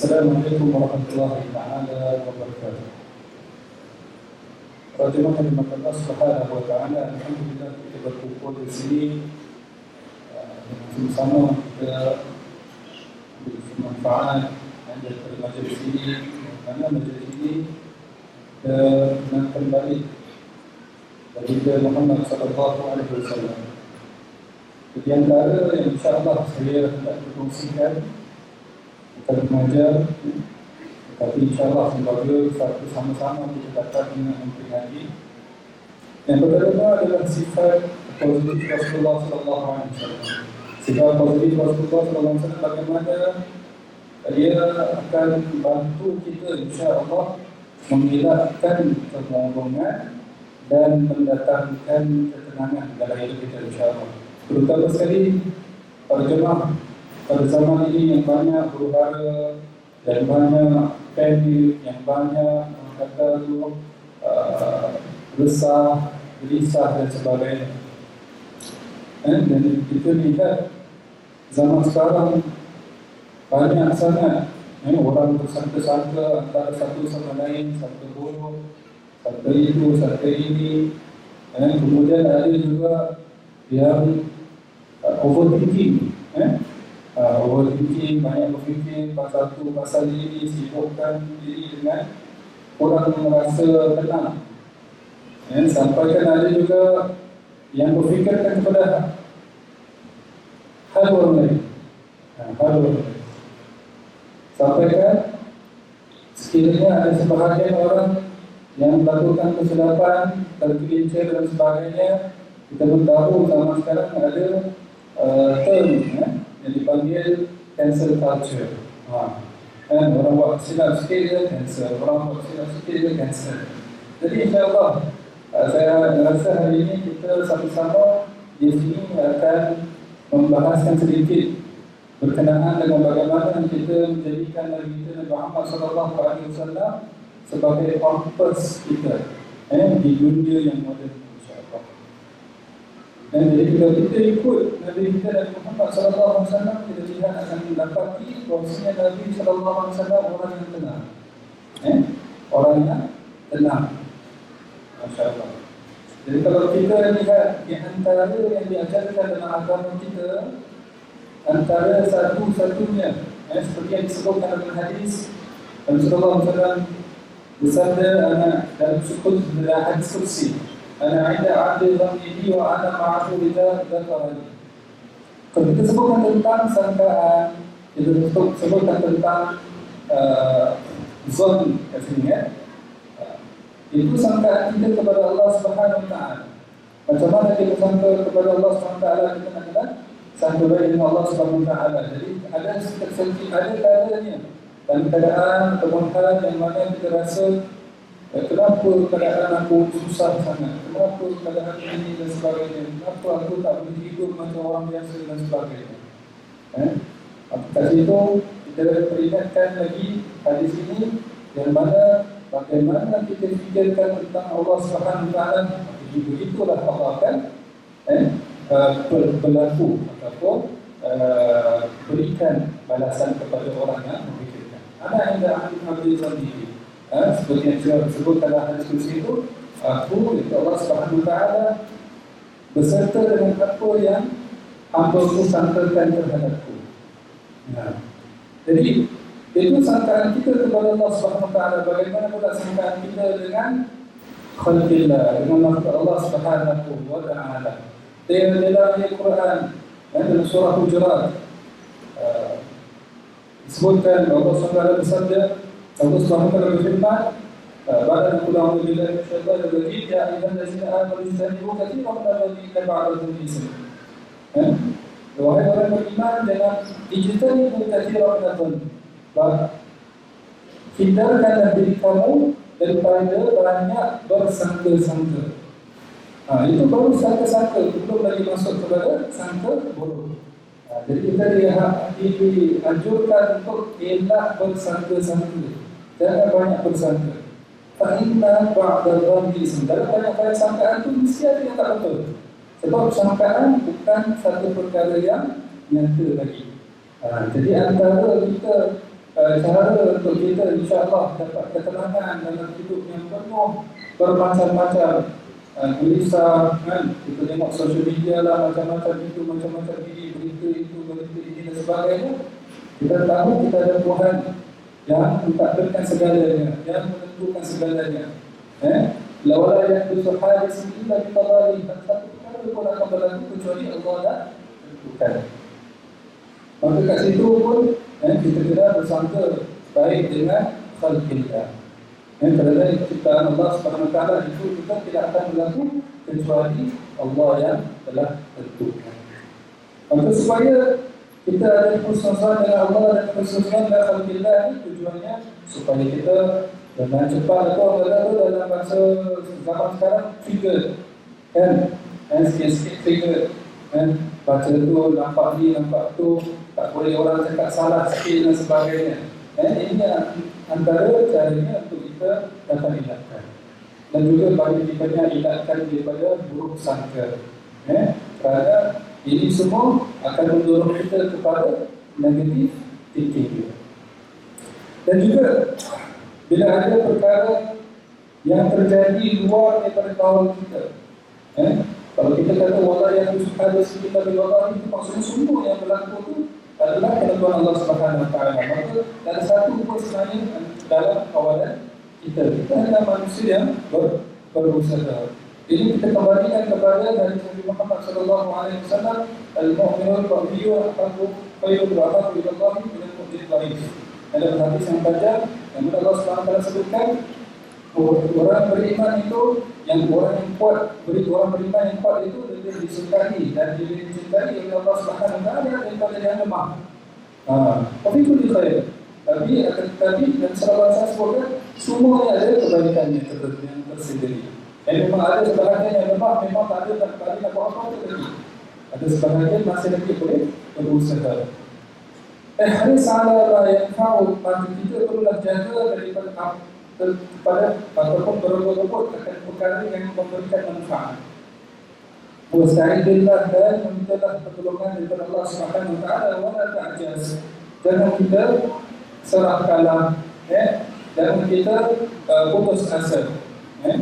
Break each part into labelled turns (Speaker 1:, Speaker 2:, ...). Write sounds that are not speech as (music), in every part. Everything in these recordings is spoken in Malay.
Speaker 1: Assalamualaikum warahmatullahi taala wabarakatuh. Rajulullah kalimat Allah subhanahu wa ta'ala Alhamdulillah kita berkumpul di sini uh, Sama-sama kita bermanfaat Anda pada majlis ini Kerana majlis ini Kita nak kembali Dari Muhammad sallallahu alaihi wasallam Di antara yang insyaAllah saya hendak berkongsikan Mengajar tapi insyaAllah sebagai satu sama-sama kita dapat dengan memperingati Yang pertama adalah sifat positif Rasulullah Sallallahu Alaihi Wasallam. Sifat positif Rasulullah Sallallahu Alaihi Wasallam bagaimana dia akan bantu kita insyaAllah mengelakkan kemorongan dan mendatangkan ketenangan dalam hidup kita insyaAllah. Terutama sekali pada jemaah pada zaman ini yang banyak huru-hara dan banyak family yang banyak kata tu uh, resah, gelisah dan sebagainya. Eh, dan kita lihat zaman sekarang banyak sangat eh, orang bersangka-sangka antara satu sama lain, satu buruk, satu itu, satu ini. Eh, kemudian ada juga yang uh, overthinking. Eh, uh, overthinking, banyak berfikir pasal tu, pasal ini, sibukkan diri dengan yang merasa tenang. Ya, sampai kan ada juga yang berfikirkan kepada hal orang lain. Ha, hal orang lain. Sampai kan sekiranya ada sebahagian orang yang melakukan kesilapan, tergelincir dan sebagainya, kita pun tahu zaman sekarang ada uh, term, ya, yang dipanggil cancel culture. Ha. Dan orang buat silap sikit dia cancel, orang buat silap sikit dia cancel. Jadi insyaAllah uh, saya rasa hari ini kita sama-sama di sini akan membahaskan sedikit berkenaan dengan bagaimana kita menjadikan Nabi kita Nabi Muhammad sallallahu alaihi wasallam sebagai kompas kita eh, di dunia yang moden dan jadi bila kita ikut Nabi kita Nabi Muhammad sallallahu alaihi wasallam kita lihat akan mendapati bahwasanya Nabi sallallahu alaihi wasallam orang yang tenang. Eh? Orang yang tenang. Masya-Allah. Jadi kalau kita lihat di antara yang diajarkan dalam agama kita antara satu-satunya eh, seperti yang disebutkan dalam hadis Nabi sallallahu alaihi wasallam bersabda anak dalam sukut dalam hadis kursi Ana inda abdi dhanni wa ana ma'ahu idza dzakarani. Kalau kita sebutkan tentang sangkaan, kita sebutkan tentang uh, zon katanya, uh, itu sangkaan kita kepada Allah Subhanahu Taala. Macam mana kita sangka kepada Allah Subhanahu Taala kita nak kena sangka baik dengan Allah Subhanahu Taala. Jadi ada seperti ada keadaannya dan keadaan kemudian yang mana kita rasa Eh, kenapa keadaan aku susah sangat? Kenapa keadaan ini dan sebagainya? Kenapa aku tak boleh hidup macam orang biasa dan sebagainya? Eh? Kat situ kita peringatkan lagi hadis ini yang mana bagaimana kita fikirkan tentang Allah Subhanahu Taala begitulah Allah akan eh, uh, berlaku ataupun uh, berikan balasan kepada orang yang memikirkan. Anak yang dah ambil sendiri ha, seperti yang saya sebut dalam hadis kursi itu aku itu Allah Subhanahu taala beserta dengan apa yang hamba ku sangkakan terhadapku. Nah jadi itu sangkaan kita kepada Allah Subhanahu taala. Bagaimana pula sangkaan kita dengan khalqillah dengan Allah Subhanahu wa taala? Dengan dalam Al-Quran dalam surah Hujurat uh, disebutkan Allah Subhanahu wa taala Allah SWT berfirman بعد أن تقول أعوذ بالله من الشيطان الرجيم يا أيها الذين آمنوا اجتنبوا كثيرا من الذين بعدهم إثما Wahai orang beriman jangan ijtani bu kathira min Hindarkanlah diri kamu daripada banyak bersangka-sangka. Ha, itu baru sangka-sangka, belum lagi masuk kepada sangka buruk. Ha, jadi kita lihat dianjurkan untuk elak bersangka-sangka. Jangan banyak bersangka. Fa'inna ba'da dhambi Sementara banyak-banyak sangkaan itu mesti ada yang tak betul. Sebab sangkaan bukan satu perkara yang nyata lagi. Ha, jadi antara kita uh, cara untuk kita insyaAllah dapat ketenangan dalam hidup yang penuh bermacam-macam uh, gelisah kan kita tengok social media lah macam-macam itu macam-macam ini berita itu berita ini dan sebagainya kita tahu kita ada Tuhan yang mentakdirkan segalanya. Yang menentukan segalanya. Eh? Lawala yang bersuhari illa bi qadari satu perkara pun akan berlaku kecuali Allah dah tentukan. Maka kat situ pun eh, kita kena bersangka baik dengan khalqillah. Yang kerana ciptaan Allah SWT itu kita tidak akan berlaku kecuali Allah yang telah tentukan. Maka supaya kita ada persatuan dengan Allah dan persatuan dengan Alhamdulillah ini tujuannya supaya kita dengan cepat atau berada dalam masa zaman sekarang trigger kan? Dan sikit-sikit trigger kan? Baca tu nampak ni nampak tu tak boleh orang cakap salah sikit dan sebagainya. Eh, ini antara caranya untuk kita dapat elakkan dan juga bagi banyak elakkan daripada buruk sangka eh? kerana ini semua akan mendorong kita kepada negatif thinking dan juga bila ada perkara yang terjadi luar daripada kawan kita eh? kalau kita kata wala yang ada sekitar di bawah itu maksudnya semua yang berlaku itu adalah ketentuan Allah Subhanahu Wa Taala. Maka ada satu pun dalam kawalan kita. Kita adalah manusia yang ber, berusaha. Ini kita kembalikan kepada dari Nabi Muhammad sallallahu alaihi wasallam al-mu'minun qawiyyu haqqu khairul wa'ad bi Allah min dhaif. Ada hadis yang panjang yang Allah Subhanahu wa sebutkan orang beriman itu yang orang yang kuat beri orang beriman yang kuat itu lebih disukai dan lebih dicintai oleh Allah Subhanahu wa taala daripada yang lemah. Ha, tapi itu dikhair. Tapi tetapi dan sahabat saya sebutkan semuanya ada kebaikannya tertentu yang tersendiri. Dan memang ada sebahagian yang lemah memang tak ada tak ada nak buat apa lagi. Ada sebahagian masih lagi boleh berusaha. Eh hari salah yang tahu maka kita perlulah jaga daripada kepada ataupun berebut-rebut akan perkara yang memberikan manfaat. Wasta'idillah dan memintalah pertolongan daripada Allah Subhanahu wa taala wa la ta'jaz. Jangan kita serah kalah eh dan kita uh, putus asa eh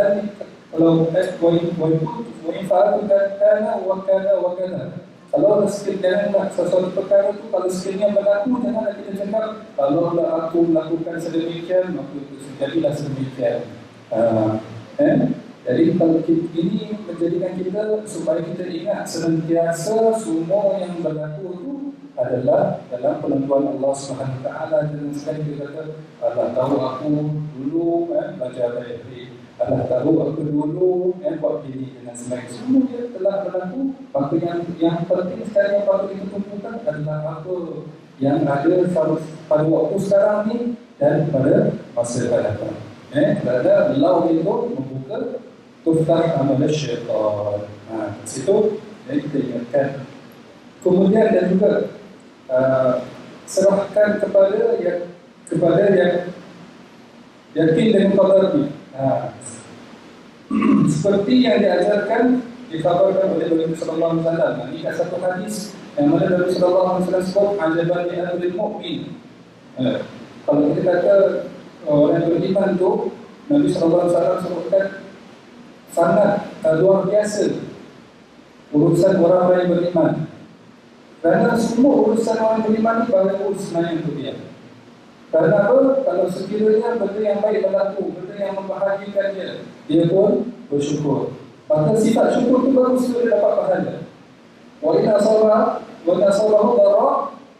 Speaker 1: an kalau eh wa in wa in wa in fa'alta kana wa kana wa kana kalau rezeki janganlah sesuatu perkara itu kalau sekiranya berlaku janganlah kita cakap kalau lah aku melakukan sedemikian maka itu jadilah sedemikian uh, eh jadi kalau kita, ini menjadikan kita supaya kita ingat senantiasa semua yang berlaku itu adalah dalam penentuan Allah Subhanahu Taala dan sekali kita kata Allah tahu aku dulu eh, baca ayat ini Allah tahu aku dulu eh, buat ini dengan sebagainya semua dia telah berlaku maka yang yang penting sekali yang patut kita tumpukan adalah apa yang ada pada waktu sekarang ni dan pada masa akan datang eh kerana Allah itu membuka tuftah amal syaitan. Ha, situ jadi kita ingatkan. Kemudian dan juga uh, serahkan kepada yang kepada yang yakin qadar ini. Ha. (clears throat) Seperti yang diajarkan dikabarkan oleh Nabi sallallahu alaihi wasallam. Ini ada satu hadis yang mana Nabi sallallahu alaihi wasallam sebut ajaban li ahli mukmin. Ha. Kalau kita kata orang beriman tu Nabi sallallahu alaihi wasallam sebutkan sangat uh, luar biasa urusan orang yang beriman. Kerana semua urusan orang beriman ini baru sebenarnya untuk dia. Kerana apa? Kalau sekiranya benda yang baik berlaku, benda yang membahagikan dia, dia pun bersyukur. Maka sifat syukur itu baru sekiranya dapat pahala. Wa inna sabah, wa inna sabahu dara,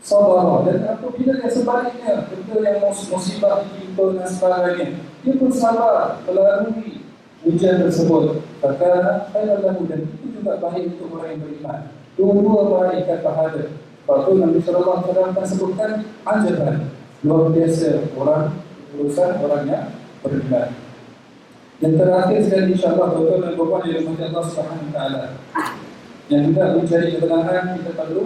Speaker 1: sabah. Dan apabila yang sebaliknya, benda yang musibah ditimpa dan sebagainya, dia pun sabar, melalui ujian tersebut Maka Khairan lahu dan itu juga baik untuk orang yang beriman Dua-dua malaikat pahala Sebab itu Nabi SAW akan sebutkan Ajaran. Luar biasa orang Urusan orang yang beriman Yang terakhir sekali insyaAllah Betul dan di rumah Allah SWT Yang juga mencari kebenaran Kita perlu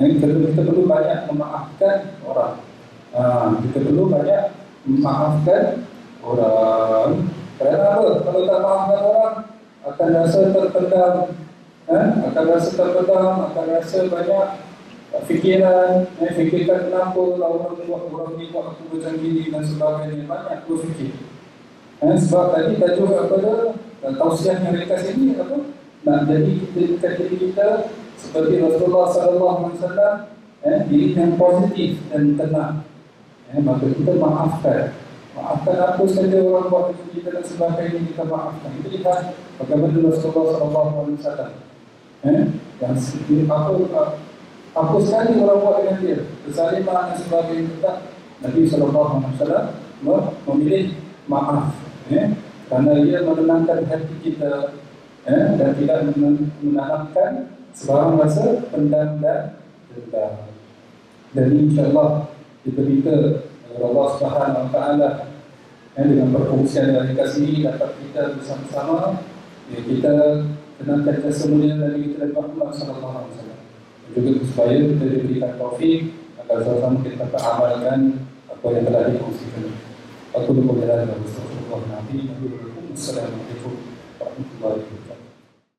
Speaker 1: yang kita, kita perlu banyak memaafkan orang. Ha, Kita perlu banyak memaafkan orang. Kerana apa? Kalau tak maafkan orang akan rasa terpendam eh, akan rasa terpedam, akan rasa banyak fikiran, eh, fikirkan kenapa orang buat orang ni buat aku macam gini dan sebagainya, banyak berfikir. Eh, sebab tadi tajuk kepada uh, tausiah yang ringkas ini apa? Nak jadi kita dekat diri kita seperti Rasulullah sallallahu alaihi wasallam, eh, diri yang positif dan tenang. Eh, maka kita maafkan. Maafkan apa saja orang buat kita dan sebagainya kita maafkan. Itu kita bagaimana Rasulullah sallallahu alaihi wasallam. Eh, yang apa apa sekali orang buat dengan dia, kesalimah dan sebagainya. Kita Nabi wasallam memilih maaf, eh, kerana ia menenangkan hati kita eh, dan tidak menanamkan sebarang rasa pendam dan dendam. Dan insyaAllah kita minta Allah Subhanahu Wa Taala eh, dengan perkongsian dari kasih ini dapat kita bersama-sama ya, kita tenangkan kesemuanya dari kita dari Muhammad Sallallahu Alaihi Wasallam juga supaya kita diberikan taufik agar sama-sama kita amalkan apa yang telah dikongsikan. Aku berkata kepada Rasulullah Nabi Assalamualaikum warahmatullahi wabarakatuh.